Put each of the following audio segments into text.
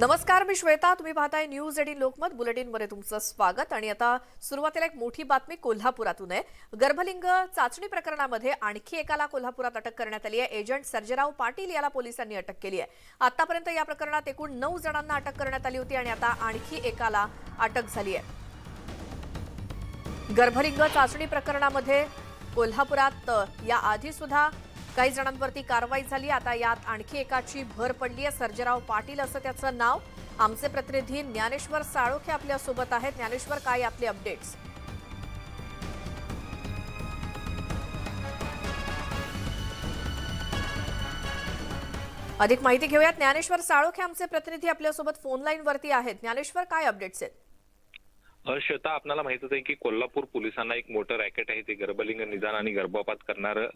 नमस्कार मी श्वेता. तुम्ही पाहताय न्यूज एटीन लोकमत. बुलेटिनमध्ये तुमचं स्वागत. आणि आता सुरुवातीला एक मोठी बातमी कोल्हापुरातून आहे. गर्भलिंग चाचणी प्रकरणामध्ये आणखी एकाला कोल्हापुरात अटक करण्यात आली आहे. एजंट सर्जेराव पाटील याला पोलिसांनी अटक केली आहे. आतापर्यंत या प्रकरणात एकूण नऊ जणांना अटक करण्यात आली होती आणि आता आणखी एकाला अटक झाली आहे. गर्भलिंग चाचणी प्रकरणामध्ये कोल्हापुरात या आधी सुद्धा काही जणांवरती कारवाई झाली. आता यात आणखी एकाची भर पडली आहे. सर्जेराव पाटील असं त्याचं नाव. आमचे प्रतिनिधी ज्ञानेश्वर साळोखे आपल्यासोबत आहेत. ज्ञानेश्वर काय आपले अपडेट्स? अधिक माहिती घेऊयात. ज्ञानेश्वर साळोखे आमचे प्रतिनिधी आपल्यासोबत फोन लाईन वरती आहेत. ज्ञानेश्वर काय अपडेट्स आहेत? श्वेता आपल्याला माहितच आहे की कोल्हापूर पोलिसांना एक मोठं रॅकेट आहे. ते गर्भलिंग निदान आणि गर्भपात करणारं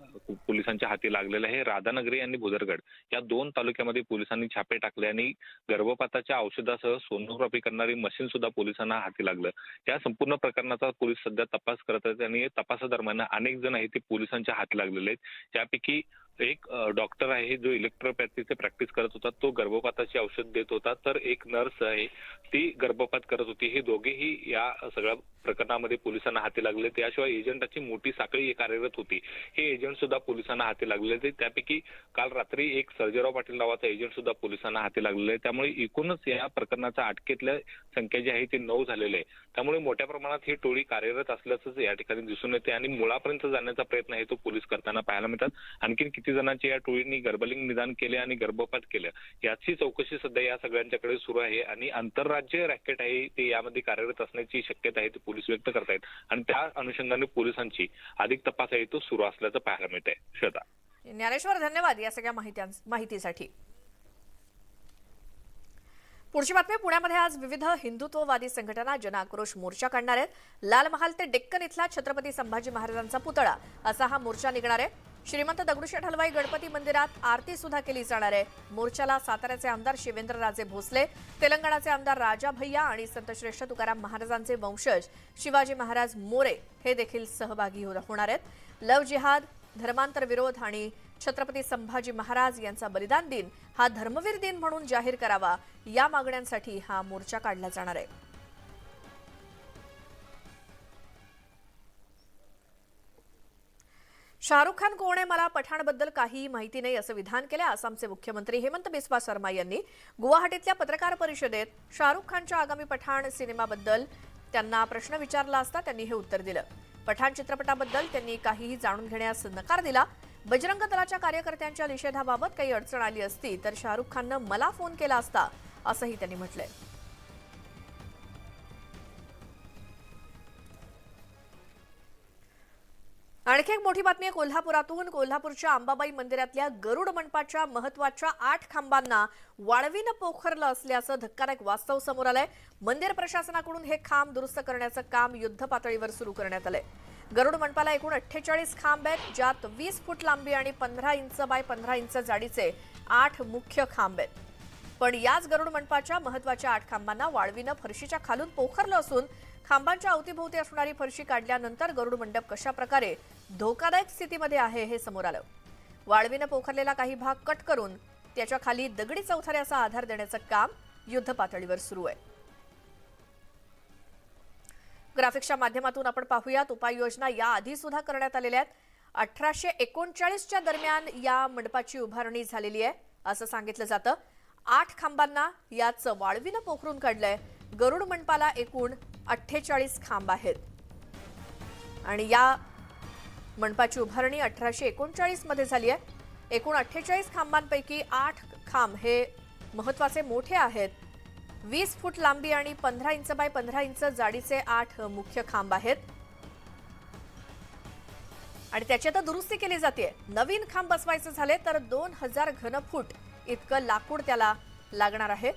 पोलिसांच्या हाती लागलेलं आहे. राधानगरी आणि भुदरगड या दोन तालुक्यामध्ये पोलिसांनी छापे टाकले आणि गर्भपाताच्या औषधासह सोनोग्राफी करणारी मशीन सुद्धा पोलिसांना हाती लागलं. या संपूर्ण प्रकरणाचा पोलीस सध्या तपास करत आहेत आणि तपासादरम्यान अनेक जण आहेत ते पोलिसांच्या हाती लागलेले आहेत. त्यापैकी एक डॉक्टर आहे जो इलेक्ट्रोपॅथीचे प्रॅक्टिस करत होता. तो गर्भपाताची औषध देत होता. तर एक नर्स आहे ती गर्भपात करत होती. हे दोघेही या सगळ्या प्रकरणामध्ये पोलिसांना हाती लागले त्याशिवाय एजंटाची मोठी साखळी कार्यरत होती. हे एजंट सुद्धा पोलिसांना हाती लागलेले ते त्यापैकी काल रात्री एक सर्जेराव पाटील नावाचा एजंट सुद्धा पोलिसांना हाती लागलेला आहे. त्यामुळे एकूणच या प्रकरणाच्या अटकेतल्या संख्या जी आहे ती नऊ झालेली आहे. त्यामुळे मोठ्या प्रमाणात ही टोळी कार्यरत असल्याचंच या ठिकाणी दिसून येते आणि मुळापर्यंत जाण्याचा प्रयत्न आहे तो पोलीस करताना पाहायला मिळतात. आणखी किती जणांचे या टोळींनी गर्भलिंग निदान केले आणि गर्भपात केलं. याची चौकशी सध्या या सगळ्यांच्याकडे सुरू आहे आणि आंतरराज्य रॅकेट आहे ते यामध्ये कार्यरत असण्याची शक्यता आहे ते पोलीस व्यक्त करतायत. आणि त्या अनुषंगाने पोलिसांची अधिक तपास आहे तो सुरू असल्याचं पाहायला मिळत आहे श्रद्धा ज्ञानेश्वर धन्यवाद या सगळ्या माहितीसाठी. पुढची बातमी पुण्यामध्ये आज विविध हिंदुत्ववादी संघटना जनाक्रोश मोर्चा काढणार आहेत. लाल महाल ते डेक्कन इथला छत्रपती संभाजी महाराजांचा पुतळा असा हा मोर्चा निघणार आहे. श्रीमंत दगडूशेठ हलवाई गणपती मंदिरात आरती सुद्धा केली जाणार आहे. मोर्चाला साताऱ्याचे आमदार शिवेंद्रराजे भोसले तेलंगणाचे आमदार राजा भैया आणि संतश्रेष्ठ तुकाराम महाराजांचे वंशज शिवाजी महाराज मोरे हे देखील सहभागी हो- होणार आहेत. लव जिहाद धर्मांतर विरोध आणि छत्रपती संभाजी महाराज यांचा बलिदान दिन हा धर्मवीर दिन म्हणून जाहीर करावा या मागण्यांसाठी हा मोर्चा काढला जाणार आहे. शाहरुख खान कोण आहे मला पठाणबद्दल काहीही माहिती नाही असं विधान केलं आसामचे मुख्यमंत्री हेमंत बिस्वा शर्मा यांनी. गुवाहाटीतल्या पत्रकार परिषदेत शाहरुख खानच्या आगामी पठाण सिनेमाबद्दल त्यांना प्रश्न विचारला असता त्यांनी हे उत्तर दिलं. पठाण चित्रपटाबद्दल त्यांनी काहीही जाणून घेण्यास नकार दिला. बजरंग दलाच्या कार्यकर्त्यांच्या निषेधाबाबत काही अडचण आली असती तर शाहरुख खाननं मला फोन केला असता असंही त्यांनी म्हटलंय. आणखी एक मोठी बातमी आहे. कोल्हापुरातून कोल्हापूरच्या अंबाबाई मंदिरातल्या गरुड मंडपाच्या महत्त्वाच्या आठ खांबांना वाळवीनं पोखरलं असल्याचं धक्कादायक वास्तव समोर आलंय. मंदिर प्रशासनाकडून हे खांब दुरुस्त करण्याचं काम युद्ध पातळीवर सुरू करण्यात आलंय. गरुड मंडपाला एकूण अठ्ठेचाळीस खांब आहेत ज्यात वीस फूट लांबी आणि पंधरा इंच बाय पंधरा इंच जाडीचे आठ मुख्य खांब आहेत. पण याच गरुड मंडपाच्या महत्त्वाच्या आठ खांबांना वाळवीनं फरशीच्या खालून पोखरलं असून खांबांच्या अवतीभोवती असणारी फरशी काढल्यानंतर गरुड मंडप कशा प्रकारे धोकादायक स्थितीमध्ये आहे हे समोर आलं. वाळवीनं पोखरलेला काही भाग कट करून त्याच्याखाली दगडी चौथऱ्याचा आधार देण्याचं काम युद्ध पातळीवर सुरू आहे. ग्राफिक्सच्या माध्यमातून आपण पाहूयात उपाययोजना या आधी सुद्धा करण्यात आलेल्या आहेत. अठराशे एकोणचाळीसच्या दरम्यान या मंडपाची उभारणी झालेली आहे असं सांगितलं जातं. आठ खांबांना याच वाळवीनं पोखरून काढलंय. गरुड मंडपाला एकूण अठ्ठेचाळीस खांब आहेत. आणि या मंडपाची उभारणी अठराशे एकोणचाळीसमध्ये झाली आहे. एकूण अठ्ठेचाळीस खांबांपैकी आठ खांब हे महत्त्वाचे मोठे आहेत. वीस फूट लांबी आणि पंधरा इंच बाय पंधरा इंच जाडीचे आठ मुख्य खांब आहेत. आणि त्याची आता दुरुस्ती केली जाते. नवीन खांब बसवायचे झाले तर दोन हजार घनफूट इतकं लाकूड त्याला लागणार आहे.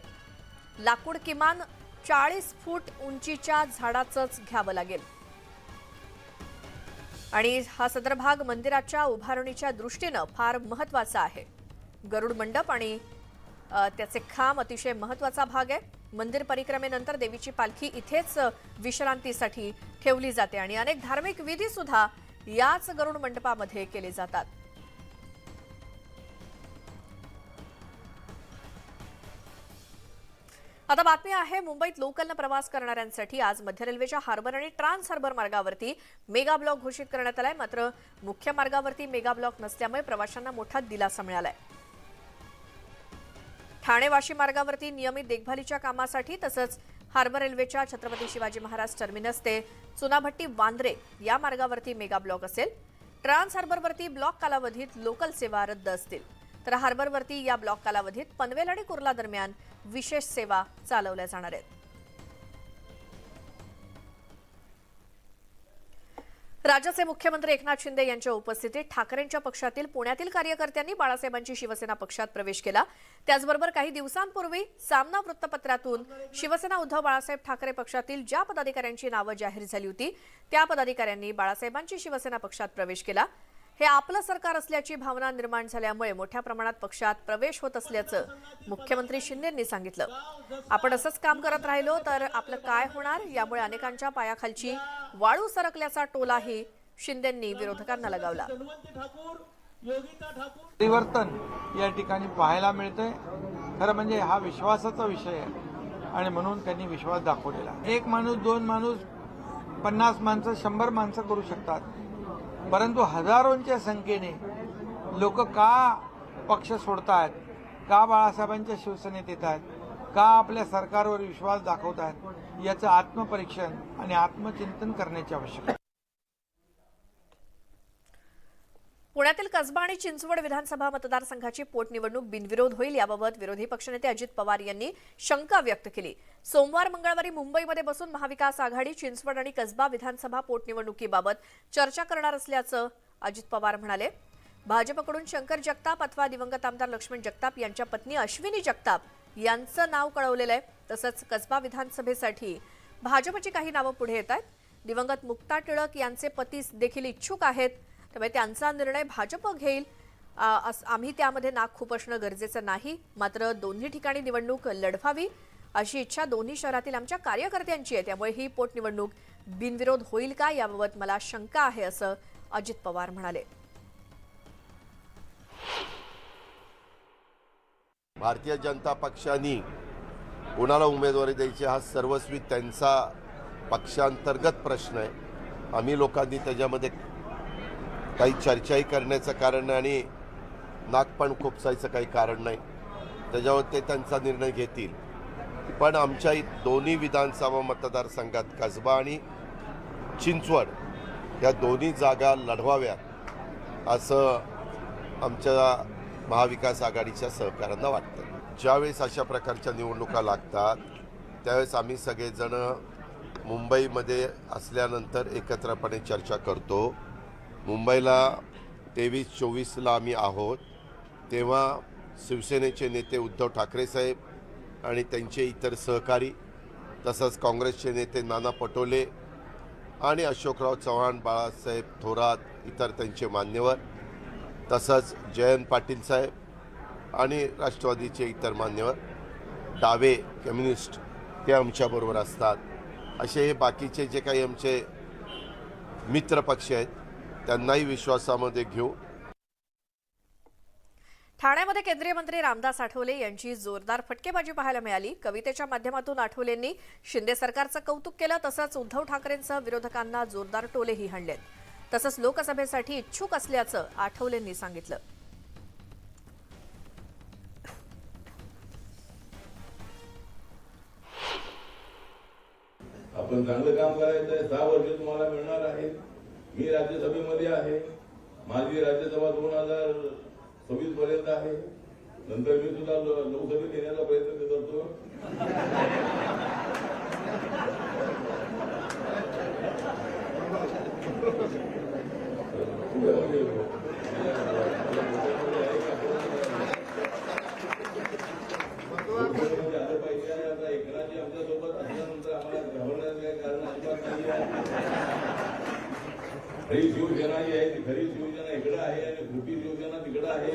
लाकूड किमान चाळीस फूट उंचीच्या झाडाचंच घ्यावं लागेल. आणि हा सदर भाग मंदिराच्या उभारणीच्या दृष्टीनं फार महत्त्वाचा आहे. गरुड मंडप आणि त्याचे खांब अतिशय महत्त्वाचा भाग आहे. मंदिर परिक्रमेनंतर देवीची पालखी इथेच विश्रांतीसाठी ठेवली जाते आणि अनेक धार्मिक विधी सुद्धा याच गरुड मंडपामध्ये केले जातात. आता बातमी आहे मुंबईत लोकलनं प्रवास करणाऱ्यांसाठी आज मध्य रेल्वेच्या हार्बर आणि ट्रान्स हार्बर मार्गावरती मेगा ब्लॉक घोषित करण्यात आलाय. मात्र मुख्य मार्गावरती मेगा ब्लॉक नसल्यामुळे प्रवाशांना मोठा दिलासा मिळालाय. ठाणे वाशी मार्गावरती नियमित देखभालीच्या कामासाठी तसंच हार्बर रेल्वेच्या छत्रपती शिवाजी महाराज टर्मिनस ते चुनाभट्टी वांद्रे या मार्गावरती मेगा ब्लॉक असेल. ट्रान्स हार्बरवरती ब्लॉक कालावधीत लोकल सेवा रद्द असतील. तर हार्बरवरती या ब्लॉक कालावधीत पनवेल आणि कुर्ला दरम्यान विशेष सेवा चालवल्या जाणार आहेत. राज्याचे मुख्यमंत्री एकनाथ शिंदे यांच्या उपस्थितीत ठाकरेंच्या पक्षातील पुण्यातील कार्यकर्त्यांनी बाळासाहेबांची शिवसेना पक्षात प्रवेश केला. त्याचबरोबर काही दिवसांपूर्वी सामना वृत्तपत्रातून शिवसेना उद्धव बाळासाहेब ठाकरे पक्षातील ज्या पदाधिकाऱ्यांची नावं जाहीर झाली होती त्या पदाधिकाऱ्यांनी बाळासाहेबांची शिवसेना पक्षात प्रवेश केला. हे आपलं सरकार असल्याची भावना निर्माण झाल्यामुळे मोठ्या प्रमाणात पक्षात प्रवेश होत असल्याचं मुख्यमंत्री शिंदेंनी सांगितलं. आपण असंच काम करत राहिलो तर आपलं काय होणार? यामुळे अनेकांच्या पायाखालची वाळू सरकल्याचा टोलाही शिंदेंनी विरोधकांना लगावला. परिवर्तन या ठिकाणी पाहायला मिळतंय. खरं म्हणजे हा विश्वासाचा विषय आहे आणि म्हणून त्यांनी विश्वास दाखवलेला एक माणूस दोन माणूस पन्नास माणसं शंभर माणसं करू शकतात. परंतु हजारोंच्या संख्येने लोक का पक्ष सोडतायत? का बाळासाहेबांच्या शिवसेनेत येत आहेत का आपल्या सरकारवर विश्वास दाखवत आहेत याचं आत्मपरीक्षण आणि आत्मचिंतन करण्याची आवश्यकता आहे. पुण्यातील कसबा आणि चिंचवड विधानसभा मतदारसंघाची पोटनिवडणूक बिनविरोध होईल याबाबत विरोधी पक्षनेते अजित पवार यांनी शंका व्यक्त केली. सोमवार मंगळवारी मुंबईमध्ये बसून महाविकास आघाडी चिंचवड आणि कसबा विधानसभा पोटनिवडणुकीबाबत चर्चा करणार असल्याचं अजित पवार म्हणाले. भाजपकडून शंकर जगताप अथवा दिवंगत आमदार लक्ष्मण जगताप यांच्या पत्नी अश्विनी जगताप यांचं नाव कळवलेलं आहे. तसंच कसबा विधानसभेसाठी भाजपची काही नावं पुढे येत आहेत. दिवंगत मुक्ता टिळक यांचे पती देखील इच्छुक आहेत. त्यामुळे त्यांचा निर्णय भाजप घेईल. आम्ही त्यामध्ये नाक खुपसणं गरजेचं नाही. मात्र दोन्ही ठिकाणी निवडणूक लढवावी अशी इच्छा दोन्ही शहरातील आमच्या कार्यकर्त्यांची आहे. त्यामुळे ही पोटनिवडणूक बिनविरोध होईल का याबाबत मला शंका आहे असं अजित पवार म्हणाले. भारतीय जनता पक्षाने कोणाला उमेदवारी द्यायची हा सर्वस्वी त्यांचा पक्षांतर्गत प्रश्न आहे. आम्ही लोकांनी त्याच्यामध्ये काही चर्चाही करण्याचं कारण नाही आणि नागपण खोपसायचं खुपसायचं काही कारण नाही. त्याच्यावर ते त्यांचा निर्णय घेतील. पण आमच्या इ- दोन्ही विधानसभा मतदारसंघात कसबा आणि चिंचवड या दोन्ही जागा लढवाव्यात असं आमच्या महाविकास आघाडीच्या सहकाऱ्यांना वाटतं. ज्यावेळेस अशा प्रकारच्या निवडणुका लागतात त्यावेळेस आम्ही सगळेजण मुंबईमध्ये असल्यानंतर एकत्रपणे चर्चा करतो. मुंबईला तेवीस चोवीसला आम्ही आहोत. तेव्हा शिवसेनेचे नेते उद्धव ठाकरे साहेब आणि त्यांचे इतर सहकारी तसंच काँग्रेसचे नेते नाना पटोले आणि अशोकराव चव्हाण बाळासाहेब थोरात इतर त्यांचे मान्यवर तसंच जयंत पाटील साहेब आणि राष्ट्रवादीचे इतर मान्यवर. डावे कम्युनिस्ट ते आमच्याबरोबर असतात. असे हे बाकीचे जे काही आमचे मित्रपक्ष आहेत त्यांनाही विश्वासामध्ये घेऊ. ठाण्यामध्ये केंद्रीय मंत्री रामदास आठवले यांची जोरदार फटकेबाजी पाहायला मिळाली. कवितेच्या माध्यमातून आठवलेंनी शिंदे सरकारचं कौतुक केलं तसंच उद्धव ठाकरेंसह विरोधकांना जोरदार टोलेही हाणलेत. तसंच लोकसभेसाठी इच्छुक असल्याचं आठवलेंनी सांगितलं. आपण चांगलं काम करायचं आहे सहा वर्ष तुम्हाला मिळणार आहे मी राज्यसभेमध्ये आहे. माझी राज्यसभा दोन हजार सव्वीस पर्यंत आहे. नंतर मी सुद्धा लोकसभेत येण्याचा प्रयत्न करतो. आलं पाहिजे. आता एकनाथजी आमच्यासोबत असल्यानंतर आम्हाला घाबरण्याचं काही कारण अजिबात नाही आहे खरी शिवसेना जी आहे ती खरी शिवसेना इकडे आहे आणि खोटी शिवसेना तिकडे आहे.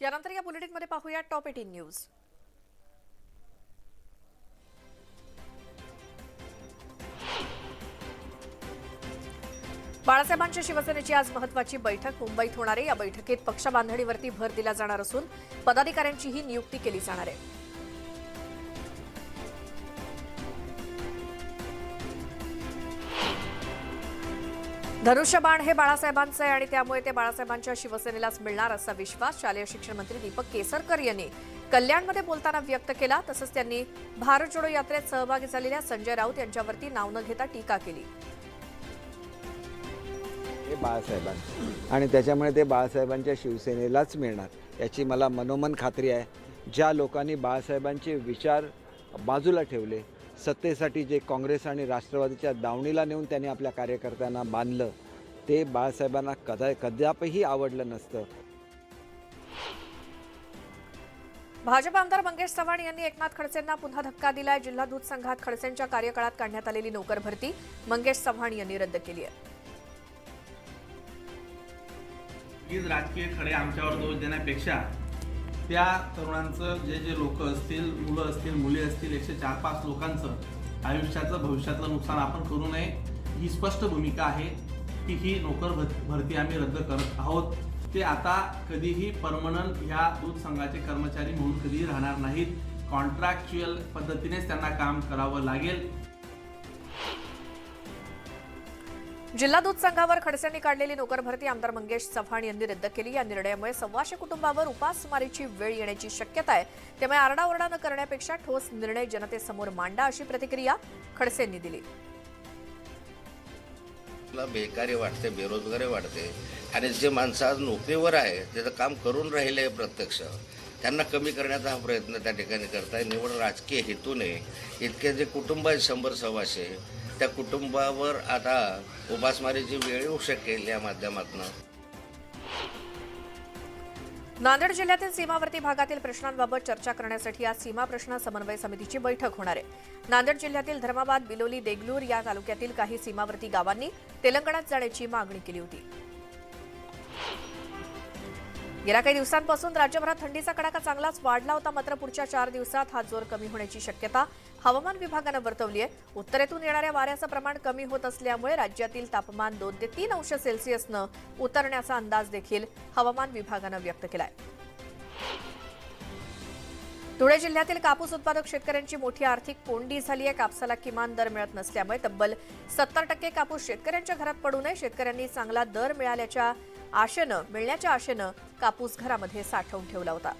यानंतर या बुलेटिनमध्ये पाहूया टॉप एटीन न्यूज बाळासाहेबांच्या शिवसेनेची आज महत्वाची बैठक. मुंबईत होणार आहे या बैठकीत पक्षबांधणीवरती भर दिला जाणार असून पदाधिकाऱ्यांचीही नियुक्ती केली जाणार आहे. धनुष्यबाण हे बाळासाहेबांचं आहे आणि त्यामुळे ते बाळासाहेबांच्या शिवसेनेलाच मिळणार असा विश्वास शालेय शिक्षण मंत्री दीपक केसरकर यांनी कल्याणमध्ये बोलताना व्यक्त केला. तसंच त्यांनी भारत जोडो यात्रेत सहभागी झालेल्या संजय राऊत यांच्यावरती नाव न घेता टीका केली. हे बाळासाहेबांचं. आणि त्याच्यामुळे ते बाळासाहेबांच्या शिवसेनेलाच मिळणार याची मला मनोमन खात्री आहे. ज्या लोकांनी बाळासाहेबांचे विचार बाजूला ठेवले सत्तेसाठी जे काँग्रेस आणि राष्ट्रवादीच्या दावणीला नेऊन त्यांनी आपल्या कार्यकर्त्यांना बांधलं ते बाळासाहेबांना कदा कदापही आवडलं नसतं. भाजप आमदार मंगेश चव्हाण यांनी एकनाथ खडसेंना पुन्हा धक्का दिलाय. जिल्हा दूध संघात खडसेंच्या कार्यकाळात काढण्यात आलेली नोकर भरती मंगेश चव्हाण यांनी रद्द केली आहे. राजकीय खडे आमच्यावर दोष देण्यापेक्षा त्या तरुणांचं जे जे लोक असतील मुलं असतील मुली असतील एकशे चार पाच लोकांचं आयुष्याचं भविष्यातलं नुकसान आपण करू नये ही स्पष्ट भूमिका आहे की ही नोकर भर- भरती आम्ही रद्द करत आहोत. ते आता कधीही परमनंट ह्या दूध संघाचे कर्मचारी म्हणून कधीही राहणार नाहीत. कॉन्ट्रॅक्च्युअल पद्धतीनेच त्यांना काम करावं लागेल. जिल्हा दूध संघावर खडसेंनी काढलेली नोकर भरती आमदार मंगेश चव्हाण यांनी रद्द केली. या निर्णयामुळे सव्वाशे कुटुंबावर उपासमारीची वेळ येण्याची शक्यता आहे. त्यामुळे आरडाओरडा न करण्यापेक्षा ठोस निर्णय जनतेसमोर मांडा अशी प्रतिक्रिया खडसेंनी दिली. बेकारी वाटते बेरोजगारी वाढते. आणि जे माणसं आज नोकरीवर आहे त्याचं काम करून राहिले प्रत्यक्ष त्यांना कमी करण्याचा हा प्रयत्न त्या ठिकाणी करताय. निवड राजकीय हेतूने इतके जे कुटुंब आहेत शंभर सव्वाशे त्या कुटुंबावर आता उपासमारीची वेळ येऊ शकेल या माध्यमातून. नांदेड जिल्ह्यातील सीमावर्ती भागातील प्रश्नांबाबत चर्चा करण्यासाठी आज सीमा प्रश्न समन्वय समितीची बैठक होणार आहे. नांदेड जिल्ह्यातील धर्माबाद बिलोली देगलूर या तालुक्यातील काही सीमावर्ती गावांनी तेलंगणात जाण्याची मागणी केली होती. गेल्या काही दिवसांपासून राज्यभरात थंडीचा कडाका चांगलाच वाढला होता. मात्र पुढच्या चार दिवसात हा जोर कमी होण्याची शक्यता हवामान विभागानं वर्तवली आहे उत्तरेतून येणाऱ्या वाऱ्याचं प्रमाण कमी होत असल्यामुळे राज्यातील तापमान दोन ते तीन अंश सेल्सिअसनं उतरण्याचा अंदाज देखील हवामान विभागानं व्यक्त केला आहे धुळे जिल्ह्यातील कापूस उत्पादक शेतकऱ्यांची मोठी आर्थिक कोंडी झाली आहे. कापसाला किमान दर मिळत नसल्यामुळे तब्बल सत्तर टक्के कापूस शेतकऱ्यांच्या घरात पडू नये. शेतकऱ्यांनी चांगला दर मिळाल्याच्या आशेनं मिळण्याच्या आशेनं कापूस घरामध्ये साठवून ठेवला होता.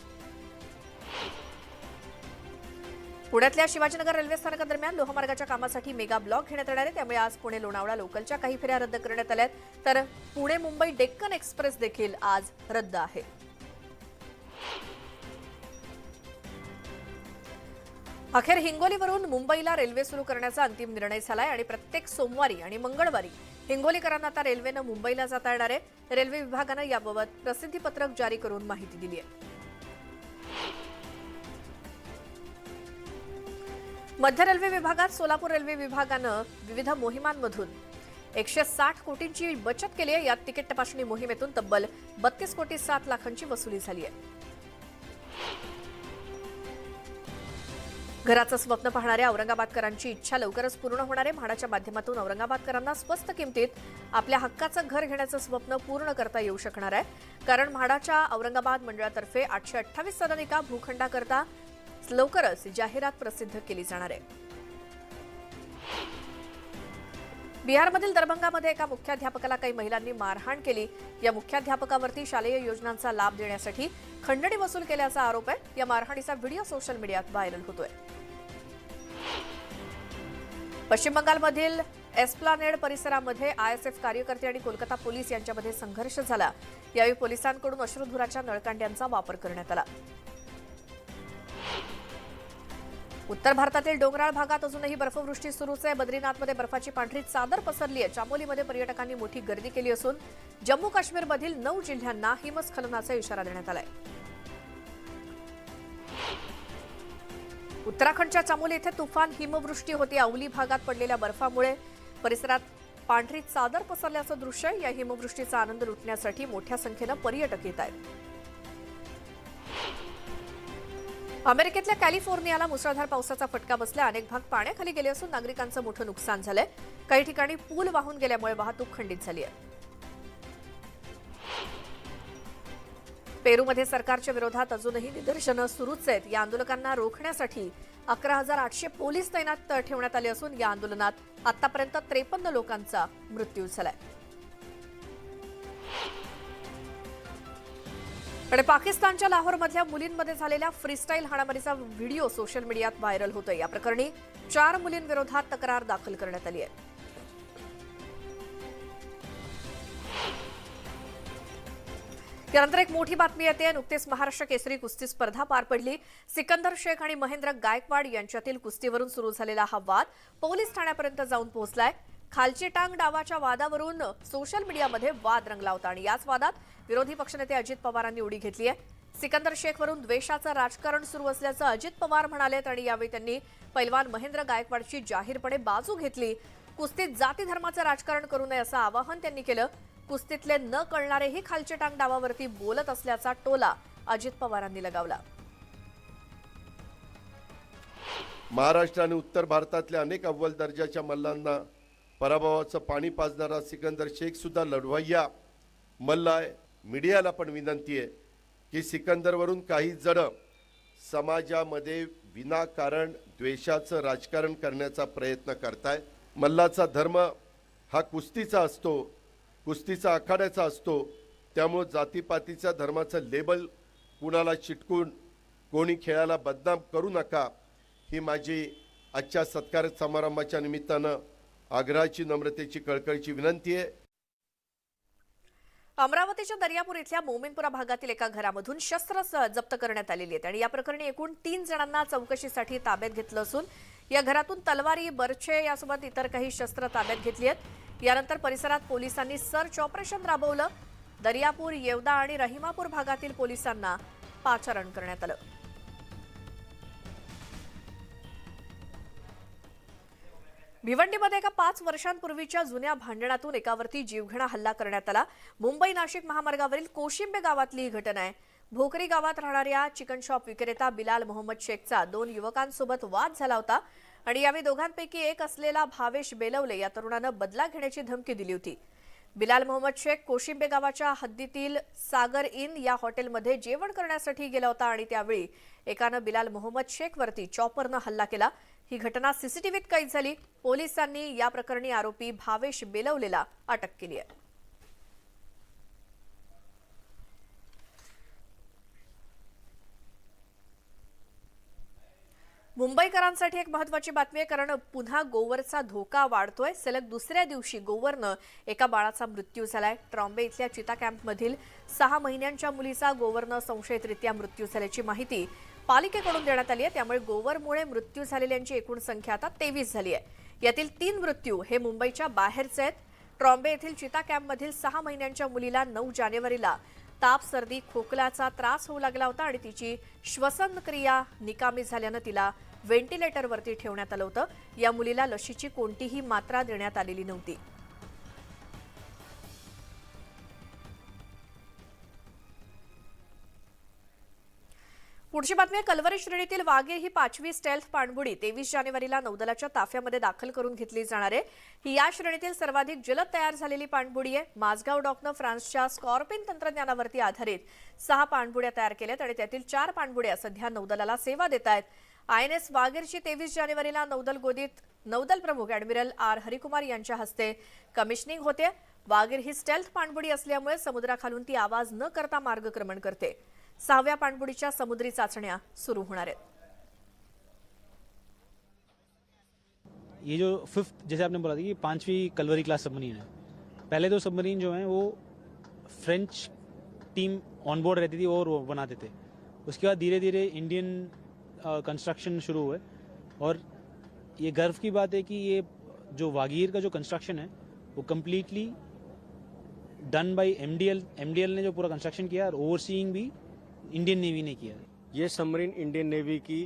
पुण्यातल्या शिवाजीनगर रेल्वे स्थानकादरम्यान लोहमार्गाच्या कामासाठी मेगा ब्लॉक घेण्यात येणार आहे. त्यामुळे आज पुणे लोणावळा लोकलच्या काही फेऱ्या रद्द करण्यात आल्या आहेत तर पुणे मुंबई डेक्कन एक्सप्रेस देखील आज रद्द आहे. अखेर हिंगोलीवरून मुंबईला रेल्वे सुरू करण्याचा अंतिम निर्णय झालाय आणि प्रत्येक सोमवारी आणि मंगळवारी हिंगोलीकरांना आता रेल्वेनं मुंबईला जाता येणार आहे. रेल्वे विभागानं याबाबत प्रसिद्धीपत्रक जारी करून माहिती दिली आहे. मध्य रेल्वे विभागात सोलापूर रेल्वे विभागानं विविध मोहिमांमधून एकशे साठ कोटींची बचत केली आहे. यात तिकीट तपासणी मोहिमेतून तब्बल बत्तीस कोटी सात लाखांची वसुली झाली आहे. घराचं स्वप्न पाहणाऱ्या औरंगाबादकरांची इच्छा लवकरच पूर्ण होणार आहे. म्हाडाच्या माध्यमातून औरंगाबादकरांना स्वस्त किमतीत आपल्या हक्काचं घर घेण्याचं स्वप्न पूर्ण करता येऊ शकणार आहे. कारण म्हाडाच्या औरंगाबाद मंडळातर्फे आठशे अठ्ठावीस सदनिका भूखंडाकरता लवकरच जाहिरात प्रसिद्ध केली जाणार आहे. बिहारमधील दरभंगामध्ये एका मुख्याध्यापकाला काही महिलांनी मारहाण केली. या मुख्याध्यापकावरती शालेय योजनांचा लाभ देण्यासाठी खंडणी वसूल केल्याचा आरोप आहे. या मारहाणीचा व्हिडिओ सोशल मीडियात व्हायरल होतोय. पश्चिम बंगालमधील एस्प्लानेड परिसरामध्ये आयएसएफ कार्यकर्ते आणि कोलकाता पोलीस यांच्यामध्ये संघर्ष झाला. यावेळी पोलिसांकडून अश्रुधुराच्या नळकांड्यांचा वापर करण्यात आला. उत्तर भारतातील डोंगराळ भागात अजूनही बर्फवृष्टी सुरूच आहे. बद्रीनाथमध्ये बर्फाची पांढरी चादर पसरली आहे. चामोलीमध्ये पर्यटकांनी मोठी गर्दी केली असून जम्मू काश्मीरमधील नऊ जिल्ह्यांना हिमस्खलनाचा इशारा देण्यात आलाय. उत्तराखंडच्या चामोली येथे तुफान हिमवृष्टी होती. अवली भागात पडलेल्या बर्फामुळे परिसरात पांढरी चादर पसरल्याचं दृश्य या हिमवृष्टीचा आनंद लुटण्यासाठी मोठ्या संख्येनं पर्यटक येत आहेत. अमेरिकेतल्या कॅलिफोर्नियाला मुसळधार पावसाचा फटका बसला. अनेक भाग पाण्याखाली गेले असून नागरिकांचं मोठं नुकसान झालंय. काही ठिकाणी पूल वाहून गेल्यामुळे वाहतूक खंडित झाली आहे. पेरूमध्ये सरकारच्या विरोधात अजूनही निदर्शनं सुरूच आहेत. या आंदोलकांना रोखण्यासाठी अकरा हजार आठशे पोलीस तैनात ठेवण्यात आले असून या आंदोलनात आतापर्यंत त्रेपन्न लोकांचा मृत्यू झालाय. आणि पाकिस्तानच्या लाहोरमधल्या मुलींमध्ये झालेल्या फ्रीस्टाईल हाणामारीचा व्हिडिओ सोशल मीडियात व्हायरल होतोय. या प्रकरणी चार मुलींविरोधात तक्रार दाखल करण्यात आली आहे. त्यानंतर एक मोठी बातमी येते. नुकतीच महाराष्ट्र केसरी कुस्ती स्पर्धा पार पडली. सिकंदर शेख आणि महेंद्र गायकवाड यांच्यातील कुस्तीवरून सुरू झालेला हा वाद पोलीस ठाण्यापर्यंत जाऊन पोहोचलाय. खालची टांग डावाच्या वादावरून सोशल मीडियामध्ये वाद रंगला होता आणि याच वादात विरोधी पक्षनेते अजित पवारांनी उडी घेतली आहे. सिकंदर शेखवरून द्वेषाचं राजकारण सुरू असल्याचं अजित पवार म्हणालेत आणि यावेळी त्यांनी पैलवान महेंद्र गायकवाडची जाहीरपणे बाजू घेतली. कुस्तीत जाती धर्माचं राजकारण करू नये असं आवाहन त्यांनी केलं. कुस्तीतले न कळणारेही खालचे टांग डावावरती बोलत असल्याचा टोला अजित पवारांनी लगावला. महाराष्ट्र आणि उत्तर भारतातल्या अनेक अव्वल दर्जाच्या मल्लांना पराभवाचं पाणी पाजणारा सिकंदर शेखसुद्धा लढवय्या. मल्लाय मीडियाला पण विनंती आहे की सिकंदरवरून काही जण समाजामध्ये विनाकारण द्वेषाचं राजकारण करण्याचा प्रयत्न करताय. मल्लाचा धर्म हा कुस्तीचा असतो कुस्तीचा आखाड्याचा असतो. त्यामुळं जातीपातीच्या धर्माचं लेबल कुणाला चिटकून कोणी खेळाला बदनाम करू नका ही माझी आजच्या सत्कार समारंभाच्या निमित्तानं आग्रहाची नम्रतेची कळकळीची विनंती आहे. अमरावतीच्या दर्यापूर इथल्या मोमिनपुरा भागातील एका घरामधून शस्त्र जप्त करण्यात आलेली आहेत. आणि या प्रकरणी एकूण तीन जणांना चौकशीसाठी ताब्यात घेतलं असून या घरातून तलवारी बर्छे यासोबत इतर काही शस्त्र ताब्यात घेतली आहेत. यानंतर परिसरात पोलिसांनी सर्च ऑपरेशन राबवलं. दर्यापूर येवदा आणि रहिमापूर भागातील पोलिसांना पाचारण करण्यात आलं. भिवंडीमध्ये एका पाच वर्षांपूर्वीच्या जुन्या भांडणातून एकावरती जीवघेणा हल्ला करण्यात आला. मुंबई नाशिक महामार्गावरील कोशिंबे गावातली ही घटना आहे. भोकरी गावात राहणाऱ्या चिकन शॉप विक्रेता बिलाल मोहम्मद शेखचा दोन युवकांसोबत वाद झाला होता आणि यावेळी दोघांपैकी एक असलेला भावेश बेलवले या तरुणानं बदला घेण्याची धमकी दिली होती. बिलाल मोहम्मद शेख कोशिंबे गावाच्या हद्दीतील सागर इन या हॉटेलमध्ये जेवण करण्यासाठी गेला होता आणि त्यावेळी एकानं बिलाल मोहम्मद शेखवरती चॉपरनं हल्ला केला. ही घटना सीसीटीव्हीत कैद झाली. पोलिसांनी या प्रकरणी आरोपी भावेश बेलवलेला अटक केली आहे. मुंबईकरांसाठी एक महत्वाची बातमी आहे कारण पुन्हा गोवरचा धोका वाढतोय. सलग दुसऱ्या दिवशी गोवरनं एका बाळाचा मृत्यू झालाय. ट्रॉम्बे इथल्या चिता कॅम्पमधील सहा महिन्यांच्या मुलीचा गोवरनं संशयितरित्या मृत्यू झाल्याची माहिती पालिकेकडून देण्यात आली आहे. त्यामुळे गोवरमुळे मृत्यू झालेल्यांची एकूण संख्या आता तेवीस झाली आहे. यातील तीन मृत्यू हे मुंबईच्या बाहेरचे आहेत. ट्रॉम्बे येथील चिता कॅम्पमधील सहा महिन्यांच्या मुलीला नऊ जानेवारीला ताप सर्दी खोकल्याचा त्रास होऊ लागला होता आणि तिची श्वसन क्रिया निकामी झाल्यानं तिला व्हेंटिलेटरवरती ठेवण्यात आलं होतं. या मुलीला लशीची कोणतीही मात्रा देण्यात आलेली नव्हती. पुढची बातमी आहे, कलवरी श्रेणीतील वाघीर ही पाचवी स्टेल्थ पाणबुडी तेवीस जानेवारीला नौदलाच्या ताफ्यामध्ये दाखल करून घेतली जाणार आहे. ही या श्रेणीतील सर्वाधिक जलद तयार झालेली पाणबुडी आहे. माझगाव डॉकनं फ्रान्सच्या स्कॉर्पिन तंत्रज्ञानावरती आधारित सहा पाणबुड्या तयार केल्यात आणि त्यातील चार पाणबुड्या सध्या नौदलाला सेवा देत आहेत. आय एन एस वागीरची तेवीस जानेवारीला नौदल गोदीत नौदल प्रमुख ॲडमिरल आर. हरिकुमार यांच्या हस्ते कमिशनिंग होते. वागीर ही स्टेल्थ पाणबुडी असल्यामुळे समुद्राखालून ती आवाज न करता मार्गक्रमण करते. सहाव्या पाणबुडीच्या समुद्री चाचण्या सुरू होणार आहेत. ये जो फिफ्थ जैसे आपने बोला था कि पांचवी कलवरी क्लास सबमरीन है। पहले दो सबमरीन जो हैं, वो फ्रेंच टीम ऑन बोर्ड रहती थी और वो बनाते थे। उसके बाद धीरे धीरे इंडियन कंस्ट्रक्शन शुरू हुए। और ये गर्व की बात है कि ये जो वागीर का जो कंस्ट्रक्शन है, वो completely done by MDL MDL ने जो पूरा कंस्ट्रक्शन किया और ओवरसीइंग भी इंडियन नेवी ने किया। ये सबमरीन इंडियन नेवी की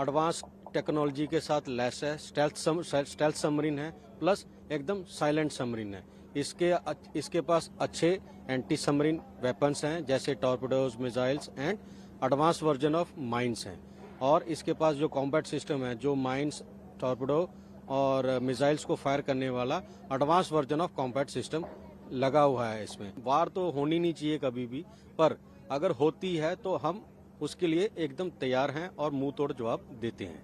एडवांस टेक्नोलॉजी के साथ लैस है स्टेल्थ सबमरीन है प्लस एकदम साइलेंट सबमरीन है। इसके इसके पास अच्छे एंटी सबमरीन वेपन्स हैं, जैसे torpedoes missiles and advance version of mines हैं। और इसके पास जो कॉम्बैट सिस्टम है, जो माइंस टॉर्पेडो और मिसाइल्स को फायर करने वाला advance version of combat system लगा हुआ है इसमें। वार तो होनी नहीं चाहिए कभी भी, पर अगर होती है तो हम उसके लिए एकदम तैयार हैं और मुंह तोड़ जवाब देते हैं।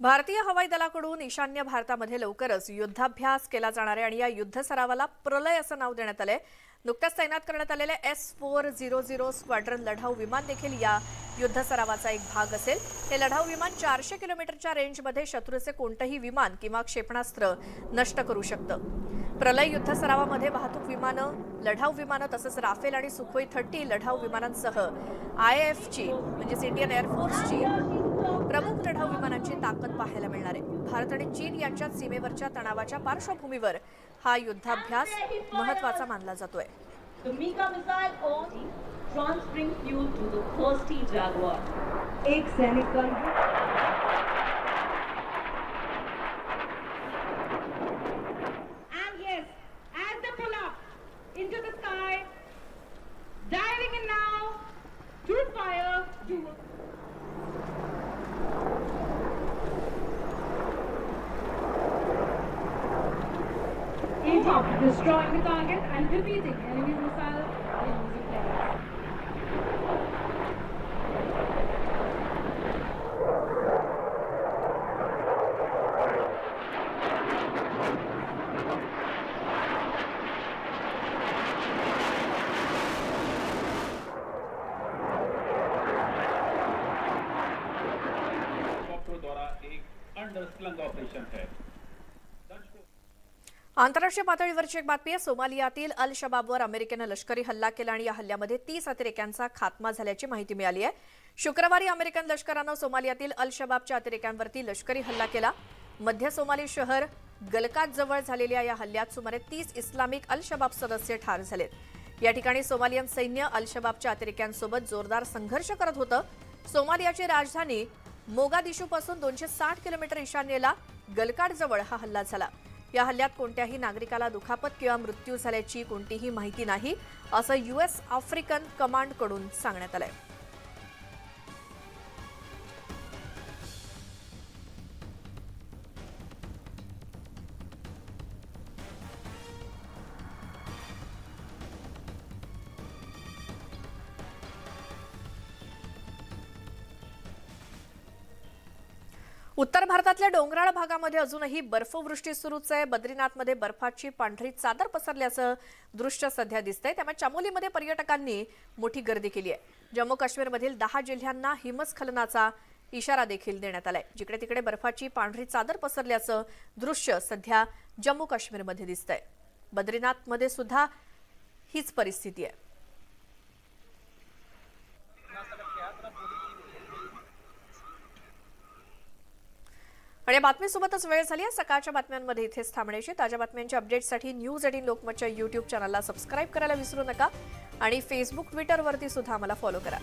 भारतीय हवाई दलाकडून ईशान्य भारतामध्ये लवकरच युद्धाभ्यास केला जाणार आहे आणि या युद्ध सरावाला प्रलय असं नाव देण्यात आलंय. नुकत्याच तैनात करण्यात आलेले S four zero zero squadron लढाऊ विमान देखील या युद्ध सरावाचा एक भाग असेल. हे लढाऊ विमान चारशे किलोमीटरच्या रेंजमध्ये शत्रूचे कोणतंही विमान किंवा क्षेपणास्त्र नष्ट करू शकतं. प्रलय युद्ध सरावामध्ये वाहतूक विमानं लढाऊ विमानं तसंच राफेल आणि सुखोई थर्टी लढाऊ विमानांसह आय एफची म्हणजेच इंडियन एअरफोर्सची प्रमुख लढाऊ विमानांची ताकद पाहायला मिळणार आहे. भारत आणि चीन यांच्यात सीमेवरच्या तणावाच्या पार्श्वभूमीवर हा युद्धाभ्यास महत्त्वाचा मानला जातोय. एक सैनिक आंतरराष्ट्रीय पातळीवरची एक बातमी आहे. सोमालियातील अल शबाबवर अमेरिकेनं लष्करी हल्ला केला आणि या हल्ल्यामध्ये तीस अतिरेक्यांचा खात्मा झाल्याची माहिती मिळाली आहे. शुक्रवारी अमेरिकन लष्करानं सोमालियातील अल शबाबच्या अतिरेक्यांवरती लष्करी हल्ला केला. मध्य सोमाली शहर गलकात जवळ झालेल्या या हल्ल्यात सुमारे तीस इस्लामिक अल शबाब सदस्य ठार झालेत. या ठिकाणी सोमालियन सैन्य अल शबाबच्या अतिरेक्यांसोबत जोरदार संघर्ष करत होतं. सोमालियाची राजधानी मोगादिशूपासून दोनशे साठ किलोमीटर ईशान्येला गलकाट जवळ हा हल्ला झाला. या हल्ल्यात कोणत्याही नागरिकाला दुखापत किंवा मृत्यू झाल्याची कोणतीही माहिती नाही असं युएस आफ्रिकन कमांडकडून सांगण्यात आलंय. उत्तर भारतातल्या डोंगराळ भागामध्ये अजूनही बर्फवृष्टी सुरूच आहे. बद्रीनाथमध्ये बर्फाची पांढरी चादर पसरल्याचं दृश्य सध्या दिसतंय. त्यामुळे चमोलीमध्ये पर्यटकांनी मोठी गर्दी केली आहे. जम्मू काश्मीरमधील दहा जिल्ह्यांना हिमस्खलनाचा इशारा देखील देण्यात आलाय. जिकडे तिकडे बर्फाची पांढरी चादर पसरल्याचं दृश्य सध्या जम्मू काश्मीरमध्ये दिसतंय. बद्रीनाथमध्ये सुद्धा हीच परिस्थिती आहे. आणि या बातमीसोबतच वेळ झाली आहे. सकाळच्या बातम्यांमध्ये इथेच थांबण्याची. ताज्या बातम्यांच्या अपडेटसाठी न्यूज एटीन लोकमतच्या यूट्यूब चॅनलला सबस्क्राईब करायला विसरू नका. आणि फेसबुक ट्विटरवरती सुद्धा आम्हाला फॉलो करा.